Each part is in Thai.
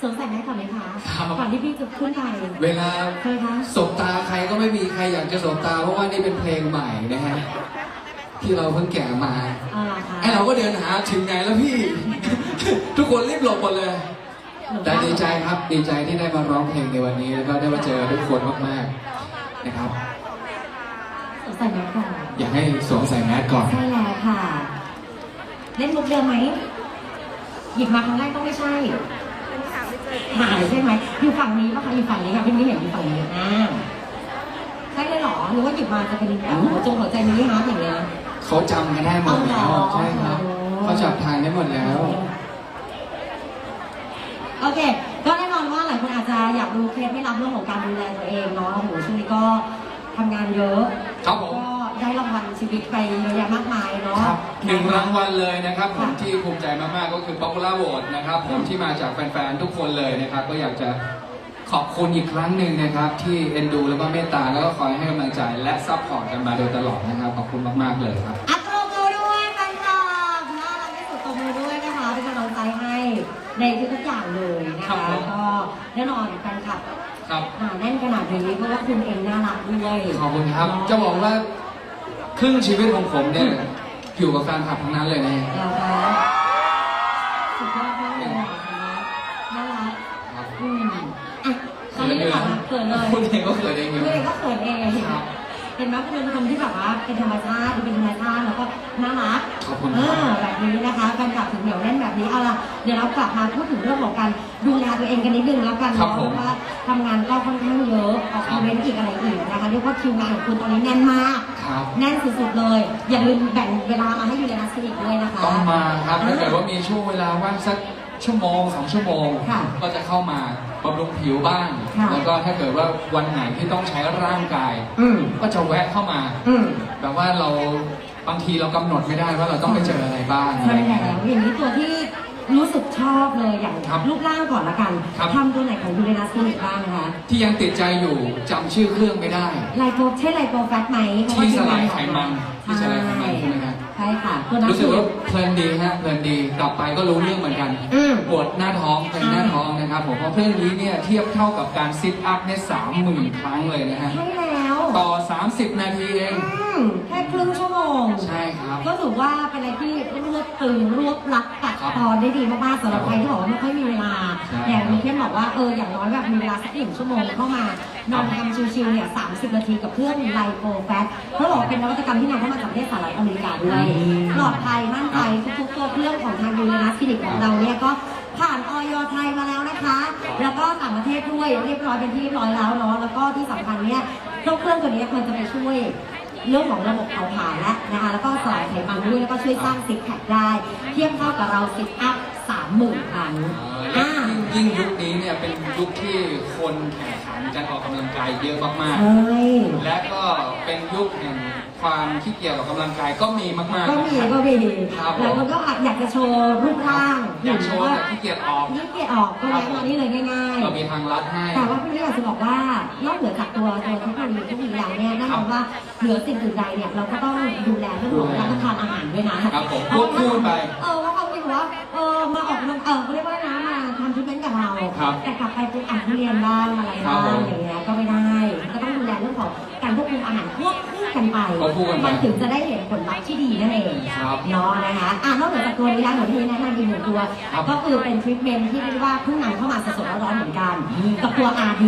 สวมใส่แมสก่อนไหมคะครับ ก่อนที่พี่จะขึ้นไปเวลาเคยคะสบตาใครก็ไม่มีใครอยากจะสบตา เพราะว่านี่เป็นเพลงใหม่นะฮะที่เราเพิ่งแกะมาเอาล่ะค่ะไอเราก็เดินหาถึงไหนแล้วพี่ ทุกคนรีบหลบหมดเลย แต่ดีใจครับดีใจที่ได้มาร้องเพลงในวันนี้แล้วก็ได้มาเจอทุกคนมากๆนะครับ สวมใส่แมสก่อนอยากให้สวมใส่แมสก่อน ใช่แล้วค่ะ เล่นมุกเดิมไหมหยิบมาครั้งแรกต้องไม่ใช่ หายใช่ไหมอยู่ฝั่งนี้ปะคะอยู่ฝั่งนี้ค่ะพี่ไม่เห็นอยู่ฝั่งนี้อ่าใช่เลยเหรอหรือว่าหยิบมาจะเป็นแบบหัวจงหัวใจมินิฮาร์ทอย่างเงี้ย เขาจำกันได้หมดแล้วอ๋อใช่ครับเขาจับทางได้หมดแล้ว โอเค ก็แน่นอนว่าหลายคนอาจจะอยากดูเคล็ดไม่รับเรื่องของการดูแลตัวเองเนาะโอ้โหช่วงนี้ก็ทำงานเยอะ วัลชีวิตไปเยอะแยะมากมายเนาะ ครับหนึ่งรางวัลเลยนะครับผมค่ะที่ภูมิใจมากๆ ก็คือ Popular Vote นะครับผมที่มาจากแฟนๆ ทุกคนเลยนะครับ ก็อยากจะขอบคุณอีกครั้งหนึ่งนะครับ ที่เอ็นดูแล้วก็เมตตาแล้วก็คอยให้กำลังใจและซัพพอร์ตกันมาโดยตลอดนะครับ ขอบคุณมากๆเลยครับ อัตโตมือด้วยแฟนคลับน่ารักที่สุดตบมือด้วยนะคะ เป็นกำลังใจให้ในทุกๆอย่างเลยนะครัคะ บผม ก็แน่นอนแฟนคลับครับ หนาแน่นขนาดนี้เพราะว่าคุณเองน่ารักด้วยขอบคุณครับ จะบอกว่า ครึ่งชีวิตของผมเนี่ยอยู่กับแฟนคลับทั้งนั้นเลยนะนะคะสุดยอดมากเลยอะน่ารักครับอืมอะคราวนี้ดีกว่าเขินเลยคุณเองก็เขินเองอยู่คุณเองก็เขินเอง ครับ เห็นไหมคุณเป็นคนที่แบบว่าเป็นธรรมชาติดูเป็นธรรมชาติแล้วก็น่ารัก ขอบคุณเอครัอบแบบนี้นะคะการกลับถึงเหนียวแน่นแบบนี้เอาล่ะเดี๋ยวเรากลับมาพูดถึงเรื่องของการดูแลตัวเองกันนิดนึงแล้วกันครับเนาะผมเพราะว่าทำงานก็ค่อนข้างเยอะออกครับอีเวนต์อีกอะไรอีกนะคะเรียกว่าคิวงานของคุณตอนนี้แน่นมาก ครับ แน่นสุดๆเลย อย่าลืมแบ่งเวลามาให้อยู่ในนัสติกด้วยนะคะต้องมาครับถ้าเกิดว่ามีช่วงเวลาว่างสักชั่วโมงสองชั่วโมง ค่ะก็จะเข้ามาบำรุงผิวบ้าง ค่ะ แล้วก็ถ้าเกิดว่าวันไหนที่ต้องใช้ร่างกาย อืมก็จะแวะเข้ามา อืม แบบว่าเราบางทีเรากำหนดไม่ได้ว่าเราต้องไปเจออะไรบ้างอะใช่ไรเงี้ยแล้วอย่างนี้ตัวที่ รู้สึกชอบเลยอย่างครับรูปร่างก่อนละกันครับ ทำตัวไหนของยูเรนัสคลินิกบ้างนะคะที่ยังติดใจอยู่จำชื่อเครื่องไม่ได้ ไลโปใช่ไลโปแฟตไหมเพราะว่าที่สลายไขมันที่สลายไขมันใช่ไหมครับใช่ค่ะตัวนั้นรู้สึกคือว่าเพลินดีฮะเพลินดีกลับไปก็รู้เรื่องเหมือนกันอืม ปวดหน้าท้องเป็นหน้าท้องนะครับผมเพราะเครื่องนี้เนี่ยเทียบเท่ากับการซิทอัพเนี่ยสามหมื่นครั้งเลยนะฮะใช่แล้วต่อ 30 นาทีเอง อืมแค่ครึ่งชั่วโมง ใช่ครับ ก็ถือว่าเป็นอะไรที่เลือดตึงรวบรัดตัด ครับตอนได้ดีมากๆสำหรับใครที่บอกว่าไม่ค่อยมีเวลาใช่อย่างมีเพื่อนบอกว่าเอออย่างน้อยแบบมีเวลาสักหนึ่งชั่วโมงเข้ามานอนทำชิวๆเนี่ย30นาทีกับเครื่องไลโปแฟตเขาบอกว่าเป็นนวัตกรรมที่นำเข้ามาจากประเทศสหรัฐอเมริกาด้วยปลอดภัยมั่นใจทุกๆตัวเครื่องของทางยูเรนัสคลินิกของเราเนี่ยก็ผ่านออยไทยมาแล้วนะคะ แล้วก็ต่างประเทศด้วยเรียบร้อยเป็นที่เรียบร้อยแล้วเนาะแล้วก็ที่สำคัญเนี่ยเครื่องเครื่องตัวนี้มันจะไปช่วยเรื่องของระบบเผาผลาญและนะคะแล้วก็สลายไขมัน ด้วยแล้วก็ช่วยสร้างซิกแพคได้ เทียบเท่ากับเราซิทอัพสามหมื่นครั้งและอ่า ยิ่งยุคนี้เนี่ยเป็นยุคที่คนแข่งขันการออกกำลังกายเยอะมากใช่ ๆ และก็เป็นยุคแห่งความขี้เกียจออกกำลังกายก็มีมากๆก็มีนะครับ ก็มีครับผมแล้วคนก็อยากจะโชว์รูปร่างอยากโชว์ว่าแต่ขี้เกียจออก ยิ่งเกียจออกก็แวะมานี่เลยง่ายๆเรามีทางลัดให้แต่ว่าพี่อยากจะบอกว่านอกเหนือจากตัวตัวเทคโนโลยีทุกอย่างเนี่ยแน่นอนว่าเหนือสิ่งอื่นใดเนี่ยเราก็ต้องดูแลเรื่องของรับประทานอาหารด้วยนะครับผมควบคู่ไป เออว่าเขาคิดว่าเออมาออกกำลังเออเขาเรียกว่านะมา ครับแต่กลับไปปุ๊บอ่านทุเรียนบ้างอะไรครับบ้างผมอย่างเงี้ยก็ไม่ได้ ก็ต้องดูแลเรื่องของการควบคุมอาหารควบคู่กันไปควบคู่กันไป มันถึงจะได้เห็นผลลัพธ์ที่ดีนั่นเองครับ เนาะนะคะอ่านอกเหนือจากตัวนี้แล้วเดี๋ยวพี่แนะนำอีกหนึ่งตัว ครับก็คือเป็นทรีทเมนต์ที่เรียกว่าเพิ่งนำเข้ามาสดๆร้อนๆเหมือนกันอืมกับตัว RD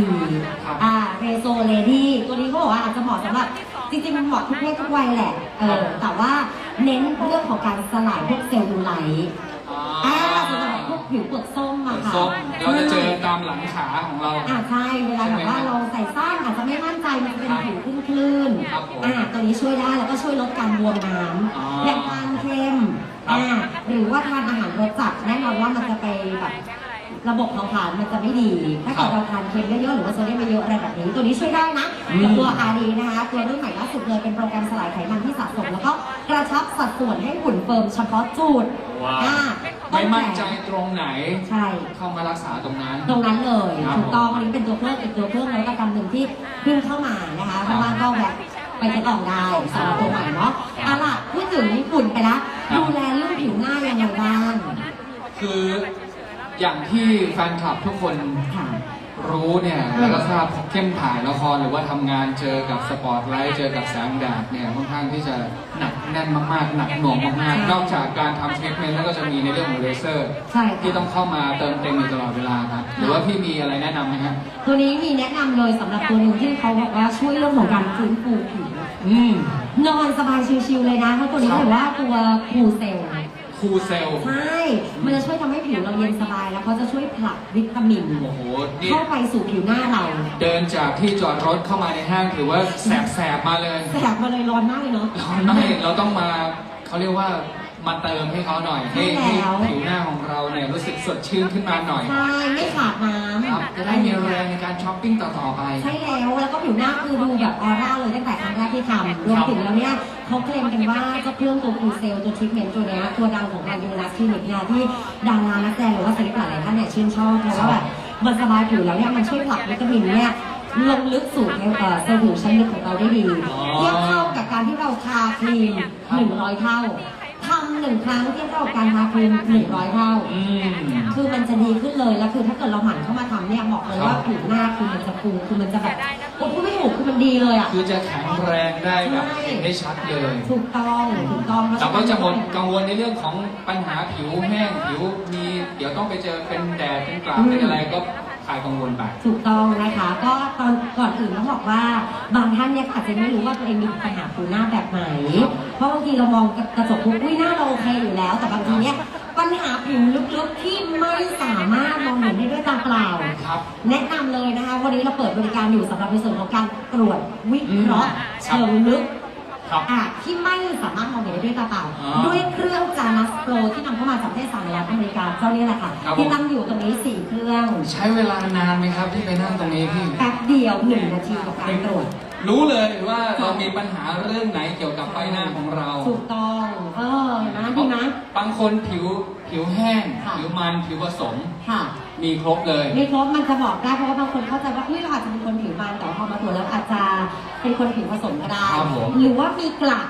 ครับอ่าเรโซเลดี้ตัวนี้เขาบอกว่าอาจจะเหมาะสำหรับจริงๆมันเหมาะทุกเพศทุกวัยแหละเออแต่ว่าเน้นเรื่องของการสลายพวกเซลลูไลท์ อ่าสำหรับพวก ผิวเปลือกส้มอะค่ะส้มเราจะเจอตามหลังขาของเรา อ่าใช่เวลาแบบว่าใช่ไหมเราใส่สั้นอาจจะไม่มั่นใจมันจะเป็นผิวคลื่นครับผมๆอ่าตัวนี้ช่วยได้แล้วก็ช่วยลดการบวมน้อ๋อำออย่างทานเค็มครับ อ่าหรือว่าทานอาหารรสจัดแน่นอนว่ามันจะไปแบบระบบเผาผลาญมันจะไม่ดี ถ้าเกิดเราทานเค็มเยอะๆหรือว่าโซเดียมเยอะๆอะไรแบบนี้ ตัวนี้ช่วยได้นะอืมกับตัว RD นะคะตัวรุ่นใหม่ล่าสุดเลยเป็นโปรแกรมสลายไขมันที่สะสมแล้วก็กระชับสัดส่วนให้หุ่นเฟิร์มเฉพาะจุดว้าว อ่า ไม่มั่นใจตรงไหน ใช่ เข้ามารักษาตรงนั้น ตรงนั้นเลยครับถูกต้องอันนี้เป็นตัวเครื่องอีกตัวเครื่องนวัตกรรมหนึ่งที่เพิ่งเข้ามานะคะเพราะว่าก็แบบไปทดลองได้สำหรับตัวใหม่เนาะเอาล่ะพูดถึงฝุ่นไปละครับ ดูแลเรื่องผิวหน้ายังไงบ้างคืออย่างที่แฟนคลับทุกคน ค่ะ รู้เนี่ยแล้วก็ทราบเข้มถ่ายละครหรือว่าทำงานเจอกับสปอตไลท์เจอกับแสงแดดเนี่ยค่อนข้างที่จะหนักแน่นมากๆหนักหน่วงมากใช่ๆนอกจากการทำเทคเมนต์แล้วก็จะมีในเรื่องของเลเซอร์ ใช่ที่ค่ะต้องเข้ามาเติมเต็มอยู่ตลอดเวลาครับหรือว่าพี่มีอะไรแนะนำไหมฮะตัวนี้มีแนะนำเลยสำหรับตัวหนึ่งที่เขาบอกว่าช่วยเรื่องของการฟื้นฟูผิว อืม นอนสบายชิวๆเลยนะเพราะตัวนี้ครับถือว่าตัวคูเซล คูเซลใช่มันจะช่วยทำให้ผิวเราเย็นสบาย แล้วเขาจะช่วยผลักวิตามิน โอ้โหนี่เข้าไปสู่ผิวหน้าเรา เดินจากที่จอดรถเข้ามาในห้างถือว่าแสบๆมาเลย แสบมาเลยร้อนมากเลยเนาะเราไม่เราต้องมาเขาเรียกว่า มาเติมให้เขาหน่อยให้ใช่ให้แล้วผิวหน้าของเราเนี่ยรู้สึกสดชื่นขึ้นมาหน่อยใช่ไม่ขาดน้ำครับจะได้มีแรงในการช้อปปิ้งต่อๆไป ใช่แล้วแล้วก็ผิวหน้าคือดูแบบออร่าเลยตั้งแต่ครั้งแรกที่ทำรวมถึงแล้วเนี่ยเขาเคลมกันว่าเจ้าเครื่องตัวคูเซลตัวทรีทเมนต์ตัวเนี้ยตัวดังของทางยูนิคลินิกเนี่ยที่ดารานักแสดงหรือว่าศิลปินหลายๆท่านเนี่ยชื่นชอบเพราะว่าแบบมันสบายผิวแล้วเนี่ยมันช่วยผลักวิตามินเนี่ยลงลึกสู่เอ่อเซลล์ผิวชั้นลึกของเราได้ดีอ๋อ เทียบเท่ากับการที่เราทาครีม100 เท่า ทำหนึ่งครั้งเทียบเท่ากับการทาครีม100เท่า อืม คือมันจะดีขึ้นเลย แล้วคือถ้าเกิดเราหมั่นเข้ามาทำเนี่ยบอกเลยว่าครับผิวหน้าคือมันจะฟูคือมันจะแบบโอ้พูดไม่ถูกคือมันดีเลยอะ คือจะแข็งแรงได้แบบเห็นได้ชัดเลย ถูกต้องถูกต้องเราก็จะหมดกังวลในเรื่องของปัญหาผิวแห้งผิวมี เดี๋ยวต้องไปเจอเป็นแดดเป็นกราบเป็นอะไรก็ คลายกังวลไป ถูกต้องนะคะ ก็ตอนก่อนอื่นต้องบอกว่าบางท่านเนี่ยอาจจะไม่รู้ว่าตัวเองมีปัญหาผิวหน้าแบบไหน เพราะบางทีเรามองกระจกปุ๊บอุ้ยหน้าเราโอเคอยู่แล้ว แต่บางทีเนี่ยปัญหาผิวลึกๆที่ไม่สามารถมองเห็นได้ด้วยตาเปล่า ครับ แนะนำเลยนะคะ วันนี้เราเปิดบริการอยู่สำหรับในส่วนของการตรวจวิเคราะห์อืมเชิงลึก ครับอะที่ไม่สามารถมองเห็นได้ด้วยตาเปล่า อ๋อด้วยเครื่องจานัสโปรที่นำเข้ามาจากประเทศสหรัฐอเมริกาเจ้านี้แหละค่ะครับผม ที่ตั้งอยู่ตรงนี้4เครื่อง ใช้เวลานานไหมครับที่ไปนั่งตรงนี้พี่ แป๊บเดียว1นาทีกับการตรวจ รู้เลยว่าเรามีปัญหาเรื่องไหนเกี่ยวกับใบหน้าของเรา ถูกต้อง เออนะดีนะ บางคนผิวผิวแห้ง ค่ะ ผิวมันผิวผสม ค่ะมีครบเลย ในครบมันจะบอกได้เพราะว่าบางคนเข้าใจว่าเฮ้ยเราอาจจะเป็นคนผิวมันแต่ว่าพอมาตรวจแล้วอาจจะเป็นคนผิวผสมก็ได้ ครับผม หรือว่ามีกระ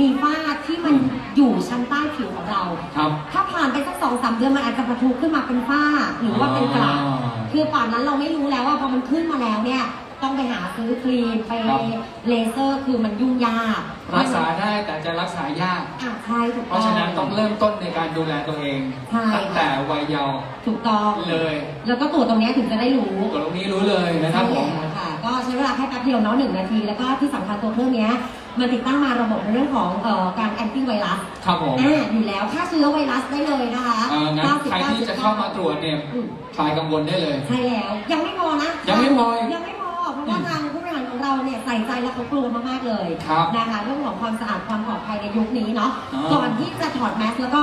มีฝ้าที่มันอยู่ชั้นใต้ผิวของเรา ครับ ถ้าผ่านไปสักสองสามเดือนมันอาจจะประทุขึ้นมาเป็นฝ้า หรือว่าเป็นกระอ๋อ คือป่านนั้นเราไม่รู้แล้วว่าพอมันขึ้นมาแล้วเนี่ย ต้องไปหาซื้อครีมไปครับ เลเซอร์คือมันยุ่งยากรักษาได้แต่จะรักษายาก อะใช่ถูกเพต้อง ราะฉะนั้นต้องเริ่มต้นในการดูแลตัวเองใช่ ตั้งแต่วัยเยาว์ถูกต้อง เลยแล้วก็ตรวจตรงเนี้ยถึงจะได้รู้ ตัวตรงนี้รู้เลยนะครับผมใช่แล้วค่ะก็ใช้เวลาแค่แป๊บเดียวเนาะหนึ่งนาที แล้วก็ที่สำคัญตัวเครื่องเนี้ยมันติดตั้งมาระบบในเรื่องของเอ่อการแอนตี้ไวรัสครับผมอ่าอยู่แล้วฆ่าเชื้อไวรัสได้เลยนะคะเอองั้นใครที่จะเข้ามาตรวจเนี่ยอืมคลายกังวลได้เลย ใช่แล้ว ยังไม่พอนะยังไม่พออีก ยังไม่พอเพ ราะว่าทางผู้บริหารของเราเนี่ยใส่ใจและเขากลัวมากๆเลยครับนะคะเรื่องของความสะอาดความปลอดภัยในยุคนี้เนาะอ๋อก่อนที่จะถอดแมสแล้วก็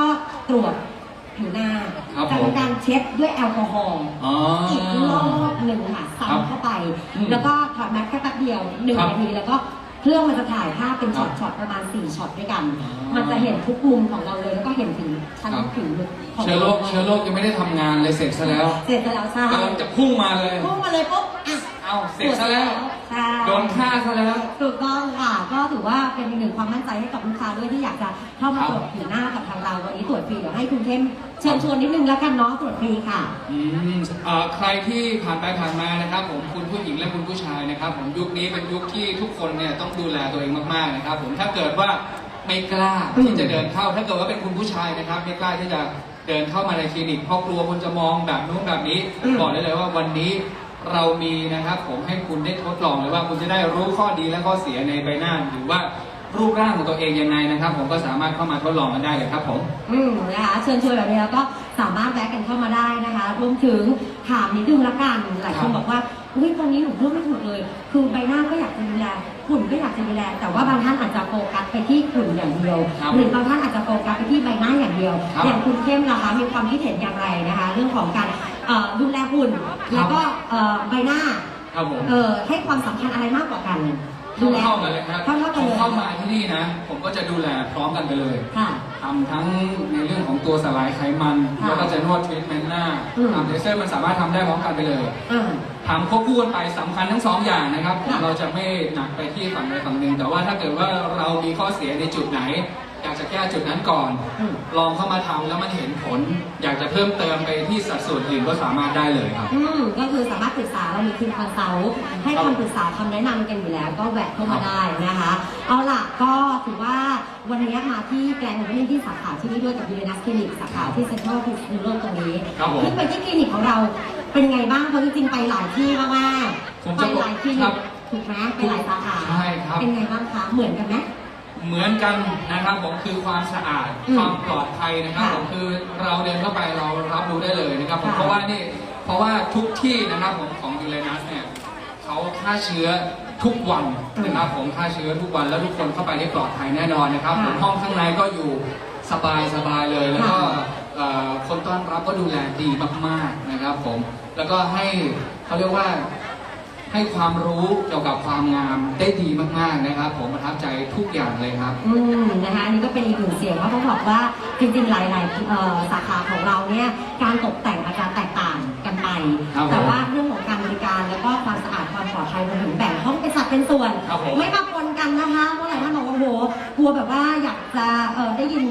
ตรวจผิวหน้าครับจะผมทำการเช็ดด้วยแอลกอฮอล์อ๋ออีกรอบหนึ่งค่ะครับซ้ำเข้าไป อืมแล้วก็ถอดแมสแค่แป๊บเดียวหนึ่งครับนาทีแล้วก็เครื่องมันจะถ่ายภาพเป็นช็อตครับช็อตประมาณ 4ช็อตด้วยกัน อ๋อ มันจะเห็นทุกมุมของเราเลยแล้วก็เห็นถึงชั้นครับผิวของเชื้อโรคเชื้อโรคยังไม่ได้ทำงานเลยเสร็จซะแล้วเสร็จแล้วใช่ กำลังจะพุ่งมาเลย พุ่งมาเลยปุ๊บอะ เอาเสร็จซะแล้ว ใช่โดนฆ่าซะแล้ว ถูกต้องค่ะ ก็ถือว่าเป็นอีกหนึ่งความมั่นใจให้กับลูกค้าด้วยที่อยากจะเข้ามาครับตรวจผิวหน้ากับทางเราวันนี้ตรวจฟรีเดี๋ยวให้คุณเข้มเชิญชวนนิดนึงแล้วกันเนาะตรวจฟรีค่ะ อืมเอ่อใครที่ผ่านไปผ่านมานะครับ ผมคุณผู้หญิงและคุณผู้ชายนะครับ ผมยุคนี้เป็นยุคที่ทุกคนเนี่ยต้องดูแลตัวเองมากๆนะครับ ผมถ้าเกิดว่าไม่กล้าที่จะเดินเข้า ถ้าเกิดว่าเป็นคุณผู้ชายนะครับ ไม่กล้าที่จะเดินเข้ามาในคลินิกเพราะกลัวคนจะมองแบบนู้นแบบนี้อืมบอกได้เลยว่าวันนี้ เรามีนะครับ ผมให้คุณได้ทดลองเลยว่าคุณจะได้รู้ข้อดีและข้อเสียในใบหน้าหรือว่ารูปร่างของตัวเองยังไงนะครับ ผมก็สามารถเข้ามาทดลองกันได้เลยครับผม อืมนะคะเชิญชวนแบบนี้แล้วก็สามารถแวะกันเข้ามาได้นะคะรวมถึงถามนิดนึงละกันหลายคนครับบอกว่าอุ้ยตอนนี้หนูเลือกไม่ถูกเลย คือใบหน้าก็อยากจะดูแลหุ่นก็อยากจะดูแลแต่ว่าบางท่านอาจจะโฟกัสไปที่หุ่นอย่างเดียวครับหรือบางท่านอาจจะโฟกัสไปที่ใบหน้าอย่างเดียวครับอย่างคุณเข้มล่ะคะมีความคิดเห็นอย่างไรนะคะ เรื่องของการ เอ่อดูแลหุ่นแล้วก็เอ่อใบหน้าครับผมเออให้ความสำคัญอะไรมากกว่ากันเข้าๆกันเลยครับเข้าๆกันผมเลยเข้ามาที่นี่นะ ผมก็จะดูแลพร้อมกันไปเลยค่ะ ทำทั้งในเรื่องของตัวสลายไขมัน ค่ะแล้วก็จะนวดทรีทเมนต์หน้าอืม ทำเลเซอร์มันสามารถทำได้พร้อมกันไปเลยอ่า ทำควบคู่กันไปสำคัญทั้งสองอย่างนะครับ ค่ะ เราจะไม่หนักไปที่ฝั่งใดฝั่งหนึ่งแต่ว่าถ้าเกิดว่าเรามีข้อเสียในจุดไหน อยากจะแก้จุดนั้นก่อนอืมลองเข้ามาทำแล้วมันเห็นผล อยากจะเพิ่มเติมไปที่สัดส่วนอื่นก็สามารถได้เลยครับ อืมก็คือสามารถปรึกษาเรามีทีมคอนซัลท์ให้คำปรึกษาคำแนะนำกันอยู่แล้ว ก็แวะเข้ามาได้นะคะ เอาล่ะก็ถือว่าวันนี้มาที่แกลนด์ของที่สาขาที่นี่ด้วยกับยูเรนัสคลินิกสาขาที่เซ็นทรัลพิษณุโลกตรงนี้ครับผมที่ไปที่คลินิกของเราเป็นไงบ้างเพราะจริงๆไปหลายที่มากๆผมไปจะบอกหลายคลินิครักบถูกไหมไปหลายสาขาใช่ครับเป็นไงบ้างคะเหมือนกันไหม เหมือนกันนะครับผมคือความสะอาดอืมความปลอดภัยนะครับค่ะผมคือเราเดินเข้าไปเรารับรู้ได้เลยนะครับผมค่ะเพราะว่านี่เพราะว่าทุกที่นะครับผมของยูเรนัสเนี่ยเขาฆ่าเชื้อทุกวันนะครับผมฆ่าเชื้อทุกวันแล้วทุกคนเข้าไปได้ปลอดภัยแน่นอนนะครับผมห้องข้างในก็อยู่สบายสบายเลยแล้วก็เอ่อคนต้อนรับก็ดูแลดีมากๆนะครับผมแล้วก็ให้เขาเรียกว่า ให้ความรู้เกี่ยวกับความงามได้ดีมากๆนะครับ ผมประทับใจทุกอย่าง บอกว่าจริงๆหลายๆเอ่อสาขาของเราเนี่ยการตกแต่งอาจจะแตกต่างกันไป ครับผมแต่ว่าเรื่องของการบริการแล้วก็ความสะอาดความปลอดภัยรวมถึงแบ่งห้องเป็นสัดเป็นส่วน ครับผม ไม่มาปนกันนะคะเพราะหลายท่านบอกว่าโอ้โหกลัวแบบว่าอยากจะเอ่อได้ยิน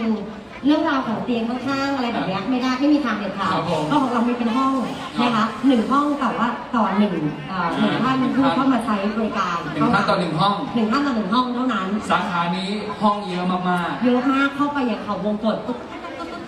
เรื่องราวของเตียงข้างๆอะไรแบบเนี้ยไม่ได้ไม่มีทางเด็ดขาดครับผมเพราะของเรามีเป็นห้องนะคะหนึ่งห้องแต่ว่าต่อหนึ่งเอ่อหนึ่งท่านผู้เข้ามาใช้บริการหนึ่งท่านต่อหนึ่งห้อง หนึ่งท่านต่อหนึ่งห้องเท่านั้น สาขานี้ห้องเยอะมาก เยอะมากเข้าไปอย่างเขาวงกตตุ๊ก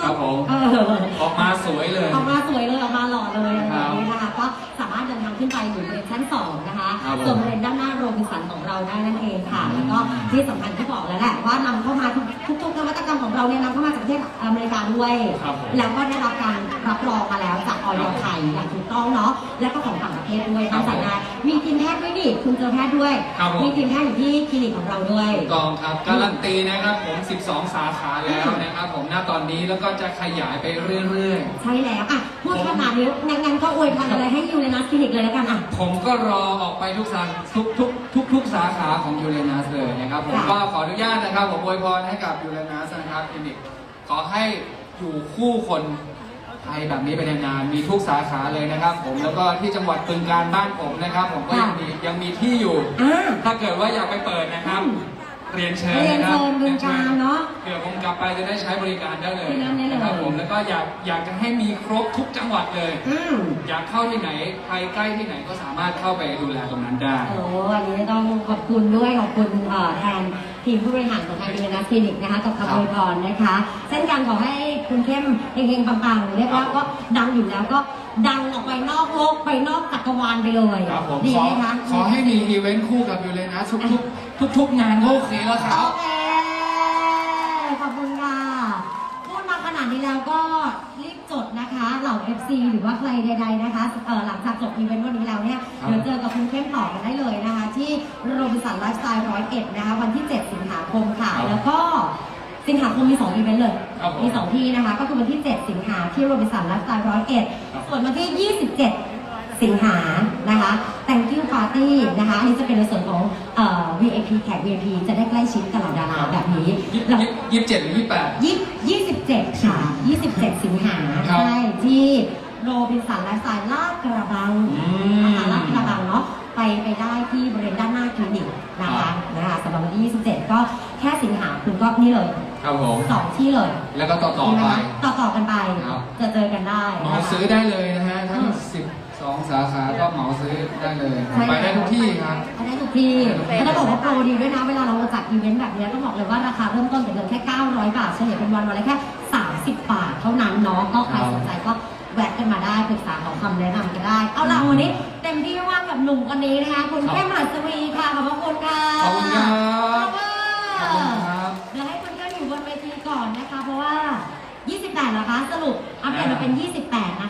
ครับผม เออ ๆ ออกมาสวยเลย ออกมาสวยเลยออกมาหล่อเลยอะไรคแบรับบนี้นะคะก็สามารถเดินทางขึ้นไปอยู่บริเวณชั้นสองนะคะครับผม ส่วนบริเวณด้านหน้าโรบินสันของเราได้นั่นเองค่ะ แล้วก็ที่สำคัญที่บอกแล้วแหละว่านำเข้ามาทุกทุกๆนวัตกรรมของเราเนี่ยนำเข้ามาจากประเทศอเมริกาด้วย ครับผม แล้วก็ได้รับการรับรองมาแล้วจากออยไทยอย่างถูกต้องเนาะ แล้วก็ของต่างประเทศด้วยครัทั้บงสายงานมีทีมแพทย์ด้วยดิคุณเจอแพทย์ด้วย ครับผม มีทีมแพทย์อยู่ที่คลินิกของเราด้วย ถูกต้องครับการันตีนะครับผม 12 สาขาแล้วนะครับผม ณ ตอนนี้แล้วก็จะขยายไปเรื่อย ใช่แล้วอะ พูดขนาดนี้งั้นงั้นก็อวยพรอะไรให้ยูเรนัสคลินิกเลยแล้วกันอะๆผมก็รอออกไปทุกสาทุกทุกทุกทุกสาขาของยูเรนัสเลยนะครับผมค่ะ ก็ขออนุญาตนะครับผมอวยพรให้กับยูเรนัสนะครับคลินิกขอให้อยู่คู่คนไทยแบบนี้ไปนานๆมีทุกสาขาเลยนะครับ ผมแล้วก็ที่จังหวัดบึงการบ้านผมนะครับ ผมก็ยังมียังมีที่อยู่ อ่า ถ้าเกิดว่าอยากไปเปิดนะครับ อืม เรียนเชิญเรียนนะครับเชิญบึงการเนาะเผื่อผมกลับไปจะได้ใช้บริการได้เลยที่นั่นได้เลย นะครับผมแล้วก็อยากอยากจะให้มีครบทุกจังหวัดเลย อืมอยากเข้าที่ไหนใครใกล้ที่ไหนก็สามารถเข้าไปดูแลตรงนั้นได้ โอ้อันนี้ต้องขอบคุณด้วยขอบคุณเอ่อแทน ทีมผู้บริหารของทางยูเรนัสคลินิกนะคะกับครับคำอวยพรนะคะเช่นกันขอให้คุณเข้มเฮงๆปังๆเรียกว่าก็ดังอยู่แล้วก็ดังออกไปนอกโลกไปนอกจักรวาลไปเลยครับผมดีขอไหมคะขอให้มีอีเวนต์คู่กับยูเรนัสทุกๆทุกๆงานโลกนี้แล้วครับ โอเคขอบคุณค่ะพูดมาขนาดนี้แล้วก็รีบจดนะคะ เห ล่า FC หรือว่าใครใด ๆ นะคะเอ่อหลังจากจบอีเวนต์วันนี้แล้วเนี่ยครับเดี๋ยวเจอกับคุณเข้มต่อกันได้เลยนะคะ ที่โรบินสันไลฟ์สไตล์ร้อยเอ็ดนะคะ วันที่ 7 สิงหาคมค่ะ แล้วก็สิงหาคมมี2อีเวนต์เลย ครับผมมี 2 ที่นะคะ ก็คือวันที่ 7 สิงหาที่โรบินสันไลฟ์สไตล์ร้อยเอ็ดครับ ส่วนวันที่ 27 สิงหานะคะ thank you party นะคะอันนี้จะเป็นในส่วนของเอ่อ VIP แขก VIP จะได้ใกล้ชิดกับเหล่าดาราแบบนี้ยี่แล้วสิบยี่สิบเจ็ดหรือยี่สิบแปด ยี่ยี่สิบเจ็ดค่ะยี่สิบเจ็ดสิงหาครับใช่ที่โรบินสันไลฟ์สไตล์ลาดกระบังอืมนะคะลาดกระบังเนาะไปไปได้ที่บริเวณด้านหน้าคลินิกนะครัคะบ นะคะสำหรับวันที่27 ก็แค่สิงหาคุณก็นี่เลยครับผม สองที่เลยแล้วก็ต่อต่อๆไปต่อต่อๆกันไป ครับ จะเจอกันได้เหมานะคะ ซื้อได้เลยนะฮะทั้งอืม สิบ สองสาขาก็เหมาซื้อได้เลยใช่ไปได้ทุกที่ครับไปได้ทุกที่ไปได้ทุกที่แล้วต้องบอกว่าโปรดีด้วยนะ เวลาเราจัดอีเวนต์แบบนี้ต้องบอกเลยว่าราคาเริ่มต้นจากเดิมแค่ 900 บาท เฉลี่ยเป็นวันวันละแค่ 30 บาท เท่านั้นเนาะ ก็ใครสนใจก็แวะกันมาได้ปรึกษาขอคำแนะนำกันได้ เอาล่ะวันนี้เต็มที่มากกับหนุ่มคนนี้นะคะ คุณครับแก้มหัสวีค่ะ ขอบพระคุณค่ะ ขอบคุณครับขขออบบคุคุณณครับเดี๋ยวให้คุณแก้มอยู่บนเวทีก่อนนะคะ เพราะว่า 28เหรอคะ สรุปอัปเดตมาเป็น 28